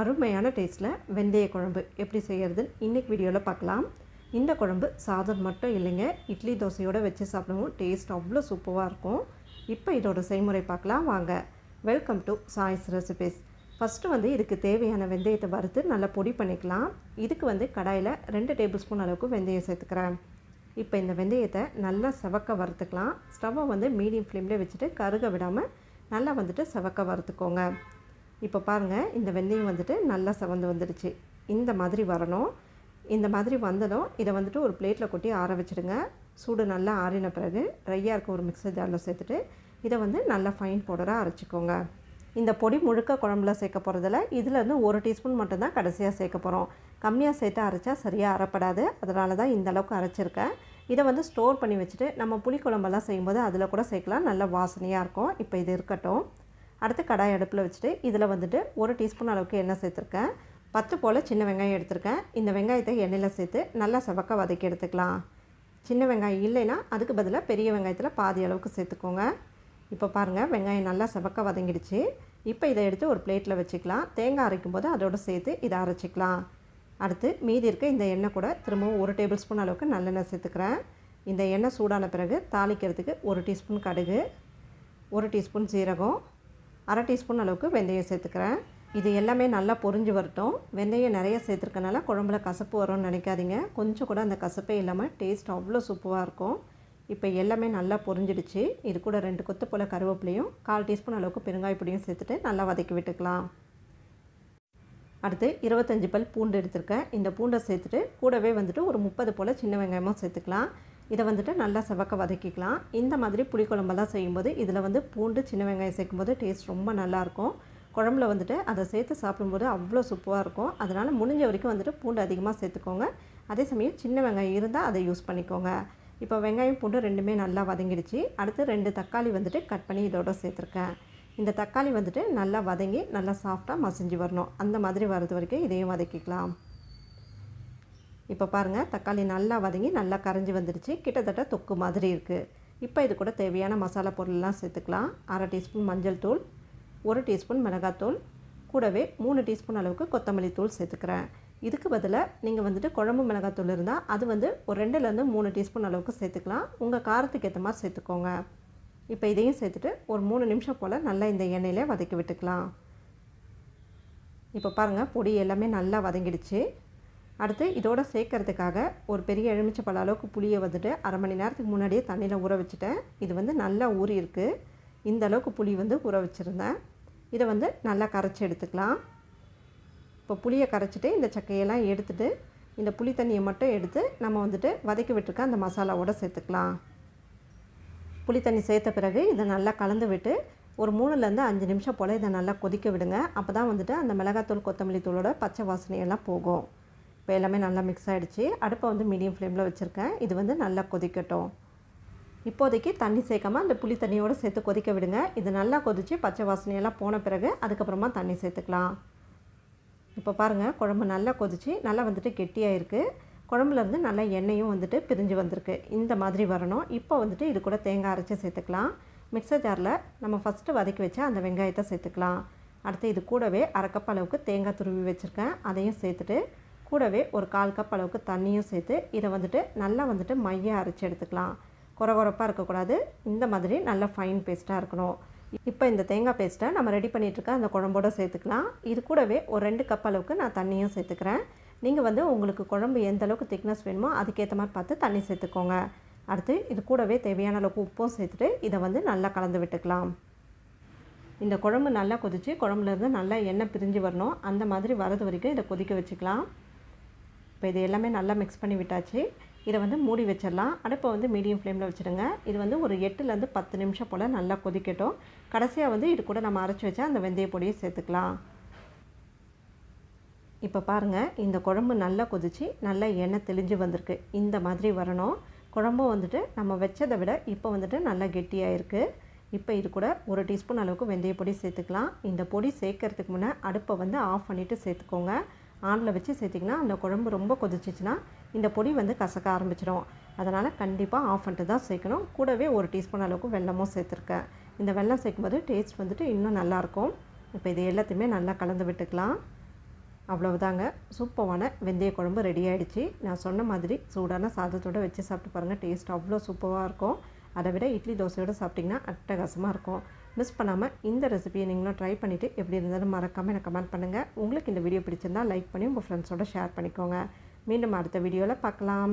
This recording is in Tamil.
அருமையான டேஸ்ட்டில் வெந்தய குழம்பு எப்படி செய்கிறதுன்னு இன்றைக்கி வீடியோவில் பார்க்கலாம். இந்த குழம்பு சாதம் மட்டும் இல்லைங்க இட்லி தோசையோடு வச்சு சாப்பிடவும் டேஸ்ட் அவ்வளோ சூப்பராக இருக்கும். இப்போ இதோட செய்முறை பார்க்கலாம் வாங்க. Welcome to choice recipes first வந்து இதுக்கு தேவையான வெந்தயத்தை வறுத்து நல்லா பொடி பண்ணிக்கலாம். இதுக்கு வந்து கடாயில் ரெண்டு டேபிள் ஸ்பூன் அளவுக்கு வெந்தயம் சேர்த்துக்கிறேன். இப்போ இந்த வெந்தயத்தை நல்லா செவக்க வறுத்துக்கலாம். ஸ்டவ்வை வந்து மீடியம் ஃப்ளேமில் வச்சுட்டு கருக விடாமல் நல்லா வந்துட்டு செவக்க வறுத்துக்கோங்க. இப்போ பாருங்கள் இந்த வெந்தயம் வந்துட்டு நல்லா செவந்து வந்துடுச்சு. இந்த மாதிரி வரணும். இந்த மாதிரி வந்ததும் இதை வந்துட்டு ஒரு பிளேட்டில் கொட்டி ஆற வச்சுடுங்க. சூடு நல்லா ஆறின பிறகு ட்ரையாக இருக்க ஒரு மிக்சர் ஜாரில் சேர்த்துட்டு இதை வந்து நல்லா ஃபைன் பவுடராக அரைச்சிக்கோங்க. இந்த பொடி முழுக்க குழம்புல சேர்க்க போகிறதில்ல இதுலேருந்து ஒரு டீஸ்பூன் மட்டும்தான் கடைசியாக சேர்க்க போகிறோம் கம்மியாக சேர்த்து அரைச்சா சரியாக அரைப்படாது. அதனால தான் இந்த அளவுக்கு அரைச்சிருக்கேன். இதை வந்து ஸ்டோர் பண்ணி வச்சுட்டு நம்ம புளிக்குழம்பெல்லாம் செய்யும்போது அதில் கூட சேர்க்கலாம். நல்ல வாசனையாக இருக்கும். இப்போ இது இருக்கட்டும். அடுத்து கடாய் அடுப்பில் வச்சுட்டு இதில் வந்துட்டு ஒரு டீஸ்பூன் அளவுக்கு எண்ணெய் சேர்த்துருக்கேன். பத்து போல் சின்ன வெங்காயம் எடுத்திருக்கேன். இந்த வெங்காயத்தை எண்ணெயில் சேர்த்து நல்லா செவக்க வதக்கி எடுத்துக்கலாம். சின்ன வெங்காயம் இல்லைன்னா அதுக்கு பதிலாக பெரிய வெங்காயத்தில் பாதி அளவுக்கு சேர்த்துக்கோங்க. இப்போ பாருங்கள் வெங்காயம் நல்லா செவக்க வதங்கிடுச்சு. இப்போ இதை எடுத்து ஒரு பிளேட்டில் வச்சுக்கலாம். தேங்காய் அரைக்கும் போது அதோடு சேர்த்து இதை அரைச்சிக்கலாம். அடுத்து மீதி இருக்க இந்த எண்ணெய் கூட திரும்பவும் ஒரு டேபிள் ஸ்பூன் அளவுக்கு நல்லெண்ணெய் சேர்த்துக்கிறேன். இந்த எண்ணெய் சூடான பிறகு தாளிக்கிறதுக்கு ஒரு டீஸ்பூன் கடுகு ஒரு டீஸ்பூன் சீரகம் அரை டீஸ்பூன் அளவுக்கு வெந்தயம் சேர்த்துக்கிறேன். இது எல்லாமே நல்லா பொரிஞ்சு வரட்டும். வெந்தயம் நிறைய சேர்த்துருக்கனால குழம்புல கசப்பு வரும்னு நினைக்காதீங்க. கொஞ்சம் கூட அந்த கசப்பே இல்லாமல் டேஸ்ட் அவ்வளோ சூப்பராக இருக்கும். இப்போ எல்லாமே நல்லா பொரிஞ்சிடுச்சு. இது கூட ரெண்டு கொத்து போல் கருவேப்பிலையும் கால் டீஸ்பூன் அளவுக்கு பெருங்காய பொடியும் சேர்த்துட்டு நல்லா வதக்கி விட்டுக்கலாம். அடுத்து இருபத்தஞ்சி பல் பூண்டு எடுத்திருக்கேன். இந்த பூண்டை சேர்த்துட்டு கூடவே வந்துட்டு ஒரு முப்பது போல் சின்ன வெங்காயமும் சேர்த்துக்கலாம். இதை வந்துட்டு நல்லா செவக்க வதக்கிக்கலாம். இந்த மாதிரி புளிக்குழம்பெல்லாம் செய்யும்போது இதில் வந்து பூண்டு சின்ன வெங்காயம் சேர்க்கும்போது டேஸ்ட் ரொம்ப நல்லாயிருக்கும். குழம்புல வந்துட்டு அதை சேர்த்து சாப்பிடும்போது அவ்வளோ சூப்பராக இருக்கும். அதனால் முடிஞ்ச வரைக்கும் வந்துட்டு பூண்டு அதிகமாக சேர்த்துக்கோங்க. அதே சமயம் சின்ன வெங்காயம் இருந்தால் அதை யூஸ் பண்ணிக்கோங்க. இப்போ வெங்காயம் பூண்டு ரெண்டுமே நல்லா வதங்கிடுச்சு. அடுத்து ரெண்டு தக்காளி வந்துட்டு கட் பண்ணி இதோட சேர்த்துருக்கேன். இந்த தக்காளி வந்துட்டு நல்லா வதங்கி நல்லா சாஃப்டாக மசிஞ்சு வரணும். அந்த மாதிரி வரது வரைக்கும் இதையும் வதக்கிக்கலாம். இப்போ பாருங்கள் தக்காளி நல்லா வதங்கி நல்லா கரைஞ்சி வந்துடுச்சு கிட்டத்தட்ட தொக்கு மாதிரி இருக்குது இப்போ இது கூட தேவையான மசாலா பொருள்லாம் சேர்த்துக்கலாம். அரை டீஸ்பூன் மஞ்சள் தூள் ஒரு டீஸ்பூன் மிளகாத்தூள் கூடவே மூணு டீஸ்பூன் அளவுக்கு கொத்தமல்லி தூள் சேர்த்துக்கிறேன். இதுக்கு பதிலாக நீங்கள் வந்துட்டு குழம்பு மிளகாத்தூள் இருந்தால் அது வந்து ஒரு ரெண்டுலேருந்து மூணு டீஸ்பூன் அளவுக்கு சேர்த்துக்கலாம். உங்கள் காரத்துக்கு ஏற்ற மாதிரி சேர்த்துக்கோங்க. இப்போ இதையும் சேர்த்துட்டு ஒரு மூணு நிமிஷம் போல் நல்லா இந்த எண்ணெயில் வதக்கி விட்டுக்கலாம். இப்போ பாருங்கள் பொடி எல்லாமே நல்லா வதங்கிடுச்சு. அடுத்து இதோட சேர்க்கறதுக்காக ஒரு பெரிய எலுமிச்சப்பழ அளவுக்கு புளியை வந்துட்டு அரை மணி நேரத்துக்கு முன்னாடியே தண்ணியில் ஊற வச்சுட்டேன். இது வந்து நல்லா ஊறி இருக்குது இந்த அளவுக்கு புளி வந்து ஊற வச்சுருந்தேன். இதை வந்து நல்லா கரைச்சி எடுத்துக்கலாம். இப்போ புளியை கரைச்சிட்டு இந்த சக்கையெல்லாம் எடுத்துகிட்டு இந்த புளி தண்ணியை மட்டும் எடுத்து நம்ம வந்துட்டு வதக்கி விட்டுருக்க அந்த மசாலாவோடு சேர்த்துக்கலாம். புளி தண்ணி சேர்த்த பிறகு இதை நல்லா கலந்து விட்டு ஒரு மூணுலேருந்து அஞ்சு நிமிஷம் போல் இதை நல்லா கொதிக்க விடுங்க. அப்போ தான் வந்துட்டு அந்த மிளகாத்தூள் கொத்தமல்லி தூளோட பச்சை வாசனையெல்லாம் போகும். இப்போ எல்லாமே நல்லா மிக்ஸ் ஆகிடுச்சு அடுப்பை வந்து மீடியம் ஃப்ளேமில் வச்சுருக்கேன். இது வந்து நல்லா கொதிக்கட்டும். இப்போதைக்கு தண்ணி சேர்க்காம அந்த புளி தண்ணியோடு சேர்த்து கொதிக்க விடுங்க. இது நல்லா கொதித்து பச்சை வாசனையெல்லாம் போன பிறகு அதுக்கப்புறமா தண்ணி சேர்த்துக்கலாம். இப்போ பாருங்கள் குழம்பு நல்லா கொதித்து நல்லா வந்துட்டு கெட்டியாக இருக்குது குழம்புலேருந்து நல்லா எண்ணெயும் வந்துட்டு பிரிஞ்சு வந்திருக்கு. இந்த மாதிரி வரணும். இப்போ வந்துட்டு இது கூட தேங்காய் அரைச்சி சேர்த்துக்கலாம். மிக்சர் ஜாரில் நம்ம ஃபஸ்ட்டு வதக்கி வச்சா அந்த வெங்காயத்தை சேர்த்துக்கலாம். அடுத்து இது கூடவே அரை கப் அளவுக்கு தேங்காய் துருவி வச்சுருக்கேன். அதையும் சேர்த்துட்டு கூடவே ஒரு கால் கப் அளவுக்கு தண்ணியும் சேர்த்து இதை வந்துட்டு நல்லா வந்துட்டு மைய அரைச்சி எடுத்துக்கலாம். குறகுறப்பாக இருக்கக்கூடாது. இந்த மாதிரி நல்ல ஃபைன் பேஸ்ட்டாக இருக்கணும். இப்போ இந்த தேங்காய் பேஸ்ட்டை நம்ம ரெடி பண்ணிகிட்ருக்க அந்த குழம்போடு சேர்த்துக்கலாம். இது கூடவே ஒரு ரெண்டு கப் அளவுக்கு நான் தண்ணியும் சேர்த்துக்கிறேன். நீங்கள் வந்து உங்களுக்கு குழம்பு எந்த அளவுக்கு திக்னஸ் வேணுமோ அதுக்கேற்ற மாதிரி பார்த்து தண்ணி சேர்த்துக்கோங்க. அடுத்து இது கூடவே தேவையான அளவுக்கு உப்பும் சேர்த்துட்டு இதை வந்து நல்லா கலந்து விட்டுக்கலாம். இந்த குழம்பு நல்லா கொதித்து குழம்புலேருந்து நல்லா எண்ணெய் பிரிஞ்சு வரணும். அந்த மாதிரி வரது வரைக்கும் இதை கொதிக்க வச்சுக்கலாம். இப்போ இது எல்லாமே நல்லா மிக்ஸ் பண்ணி விட்டாச்சு. இதை வந்து மூடி வச்சிடலாம். அடுப்பை வந்து மீடியம் ஃப்ளேமில் வச்சுடுங்க. இது வந்து ஒரு எட்டுலேருந்து பத்து நிமிஷம் போல் நல்லா கொதிக்கட்டும். கடைசியாக வந்து இது கூட நம்ம அரைச்சி வச்சா அந்த வெந்தய பொடியை சேர்த்துக்கலாம். இப்போ பாருங்கள் இந்த குழம்பு நல்லா கொதித்து நல்லா எண்ணெய் தெளிஞ்சு வந்திருக்கு. இந்த மாதிரி வரணும். குழம்பும் வந்துட்டு நம்ம வச்சதை விட இப்போ வந்துட்டு நல்லா கெட்டியாக இருக்குது இப்போ இது கூட ஒரு டீஸ்பூன் அளவுக்கு வெந்தய பொடி சேர்த்துக்கலாம். இந்த பொடி சேர்க்கறதுக்கு முன்னே அடுப்பை வந்து ஆஃப் பண்ணிவிட்டு சேர்த்துக்கோங்க. ஆனில் வச்சு சேர்த்திங்கன்னா அந்த குழம்பு ரொம்ப கொதிச்சிச்சின்னா இந்த பொடி வந்து கசக்க ஆரம்பிச்சிடும். அதனால் கண்டிப்பாக ஆஃப் பண்ணிட்டு தான் சேர்க்கணும். கூடவே ஒரு டீஸ்பூன் அளவுக்கு வெல்லமும் சேர்த்துருக்கேன். இந்த வெள்ளம் சேர்க்கும்போது டேஸ்ட் வந்துட்டு இன்னும் நல்லாயிருக்கும். இப்போ இது எல்லாத்தையுமே நல்லா கலந்து விட்டுக்கலாம். அவ்வளவுதாங்க. சூப்பரான வெந்தய குழம்பு ரெடி ஆகிடுச்சு நான் சொன்ன மாதிரி சூடான சாதத்தோடு வச்சு சாப்பிட்டு பாருங்கள் டேஸ்ட் அவ்வளோ சூப்பராக இருக்கும். அதை விட இட்லி தோசையோடு சாப்பிட்டிங்கன்னா அட்டகாசமாக இருக்கும். மிஸ் பண்ணாமல் இந்த ரெசிபியை நீங்களும் ட்ரை பண்ணிவிட்டு எப்படி இருந்தாலும் மறக்காமல் எனக்கு கமெண்ட் பண்ணுங்கள் உங்களுக்கு இந்த வீடியோ பிடிச்சிருந்தால் லைக் பண்ணி உங்கள் ஃப்ரெண்ட்ஸோட ஷேர் பண்ணிக்கோங்க. மீண்டும் அடுத்த வீடியோவில் பார்க்கலாம்.